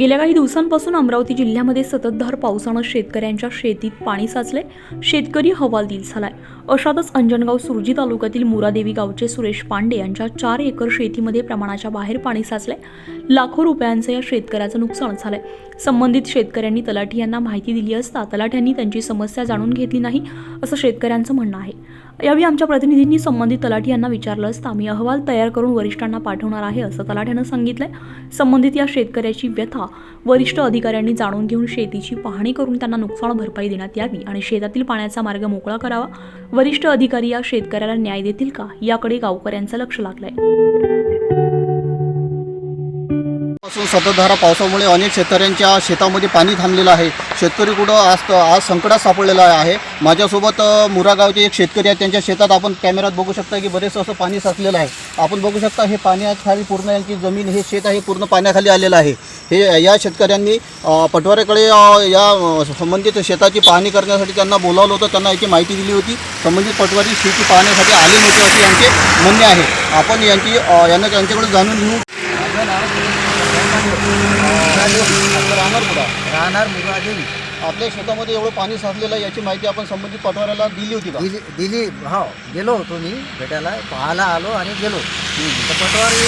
गेल्या काही दिवसांपासून अमरावती जिल्ह्यामध्ये संततधार पावसानं शेतकऱ्यांच्या शेतीत पाणी साचले शेतकरी हवालदिल झालाय. अशातच अंजनगाव सुरजी तालुक्यातील मुरादेवी गावचे सुरेश पांडे यांच्या चार एकर शेतीमध्ये प्रमाणाच्या बाहेर पाणी साचले लाखो रुपयांचं या शेतकऱ्याचं नुकसान झालंय. संबंधित शेतकऱ्यांनी तलाठी यांना माहिती दिली असता तलाठ्यांनी त्यांची समस्या जाणून घेतली नाही असं शेतकऱ्यांचं म्हणणं आहे. यावेळी आमच्या प्रतिनिधींनी संबंधित तलाठी यांना विचारलं असता मी अहवाल तयार करून वरिष्ठांना पाठवणार आहे असं तलाठ्यानं सांगितलंय. संबंधित या शेतकऱ्याची व्यथा वरिष्ठ अधिकाऱ्यांनी जाणून घेऊन शेतीची पाहणी करून त्यांना नुकसान भरपाई देण्यात यावी आणि शेतातील पाण्याचा मार्ग मोकळा करावा. वरिष्ठ अधिकारी या शेतकऱ्याला न्याय देतील का? याकडे गावकऱ्यांचं लक्ष लागलंय. पासून सततधारा पावसामुळे अनेक शेतकऱ्यांच्या शेतामध्ये पाणी थांबलेलं आहे. शेतकरी कुठं आज आज संकटात सापडलेला आहे. माझ्यासोबत मुरागावचे एक शेतकरी आहेत. त्यांच्या शेतात आपण कॅमेऱ्यात बघू शकता की बरेचसं असं पाणी साचलेलं आहे. आपण बघू शकता हे पाण्याखाली पूर्ण यांची जमीन हे शेत आहे पूर्ण पाण्याखाली आलेलं आहे. हे या शेतकऱ्यांनी पटवाऱ्याकडे या संबंधित शेताची पाहणी करण्यासाठी त्यांना बोलावलं होतं. त्यांना याची माहिती दिली होती. संबंधित पटवारी शेती पाहण्यासाठी आले नव्हते असे यांचे म्हणणे आहे. आपण यांची यांना त्यांच्याकडे जाणून घेऊ. राहणार कुठं? राहणार मुगादेवी आपल्या शेतामध्ये एवढं पाणी साचलेलं आहे याची माहिती आपण संबंधित पटवाऱ्याला दिली होती का? दिली दिली हो गेलो होतो मी भेटायला पाहायला आलो आणि गेलो. तर पटवारी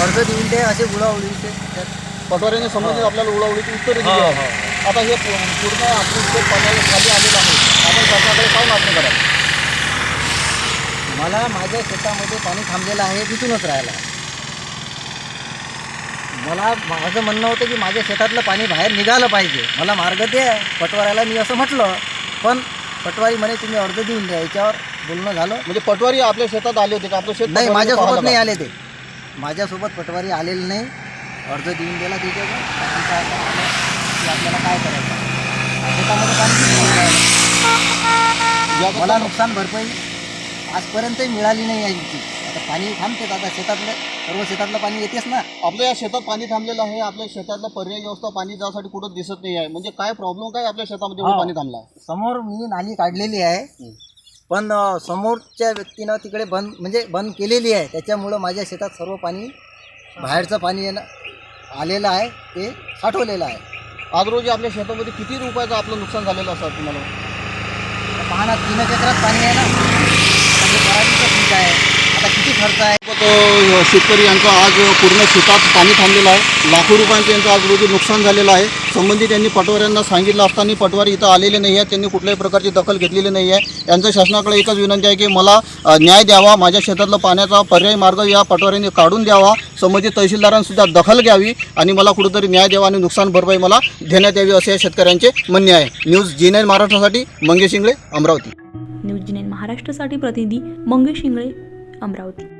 अर्ज देऊन ते असे उडावली ते त्यात पटवाऱ्याने संबंधित आपल्याला उडावडीची उत्तरं दिली आहे. आता हे पू- पूर्ण आपलं शेत पाण्याला खाली आलेलं आहे. आपण शासनाकडे काय मागणी करा मला माझ्या शेतामध्ये पाणी थांबलेलं आहे तिथूनच राहिला मला माझं म्हणणं होतं की माझ्या शेतातलं पाणी बाहेर निघालं पाहिजे. मला मार्ग द्या पटवाऱ्याला मी असं म्हटलं. पण पटवारी म्हणे तुम्ही अर्ज देऊन द्या. याच्यावर बोलणं झालं. म्हणजे पटवारी आपल्या शेतात आले होते का? आपलं शेत नाही माझ्यासोबत नाही? आले ते. माझ्यासोबत पटवारी आलेले नाही. अर्ज देऊन दिला त्याच्यावर. की आपल्याला काय करायचं? शेतामध्ये पाणी मला नुकसान भरपाई आजपर्यंतही मिळाली नाही आहे याची. आता पाणी थांबतेच आता शेतातलं सर्व शेतातलं पाणी येतेच ना. आपल्या या शेतात पाणी थांबलेलं आहे आपल्या शेतातला पर्याय व्यवस्था पाणी जाण्यासाठी कुठं दिसत नाही आहे. म्हणजे काय प्रॉब्लेम काय आपल्या शेतामध्ये एवढं हा. पाणी थांबलं? आहे समोर मी नाली काढलेली आहे. पण अं, समोरच्या व्यक्तीनं तिकडे बंद म्हणजे बंद केलेली आहे. त्याच्यामुळं माझ्या शेतात सर्व पाणी बाहेरचं पाणी येणं आलेलं आहे. ते साठवलेलं आहे. आज रोजी आपल्या शेतामध्ये किती रुपयाचं आपलं नुकसान झालेलं असतं तुम्हाला? पहा ना तीन एकरात पाणी आहे ना. म्हणजे पराठीचं खर्च आहे शेतकरी यांचं आज पूर्ण शेतात पाणी थांबलेलं आहे. लाखो रुपयांचं यांचं आज रोजी नुकसान झालेलं आहे. संबंधित यांनी पटवाऱ्यांना सांगितलं असताना पटवारी इथं आलेले नाही आहेत. त्यांनी कुठल्याही प्रकारची दखल घेतलेली नाही आहे. यांचं शासनाकडे एकच विनंती आहे की मला न्याय द्यावा. माझ्या शेतातला पाण्याचा पर्यायी मार्ग या पटवाऱ्यांनी काढून द्यावा. संबंधित तहसीलदारांसुद्धा दखल घ्यावी आणि मला कुठेतरी न्याय द्यावा आणि नुकसान भरपाई मला देण्यात यावी असे या शेतकऱ्यांचे म्हणणे आहे. न्यूज जी नाईन महाराष्ट्रासाठी Mangesh Ingle Amravati. News G nine महाराष्ट्रासाठी प्रतिनिधी मंगेश इंगळे अमरावती.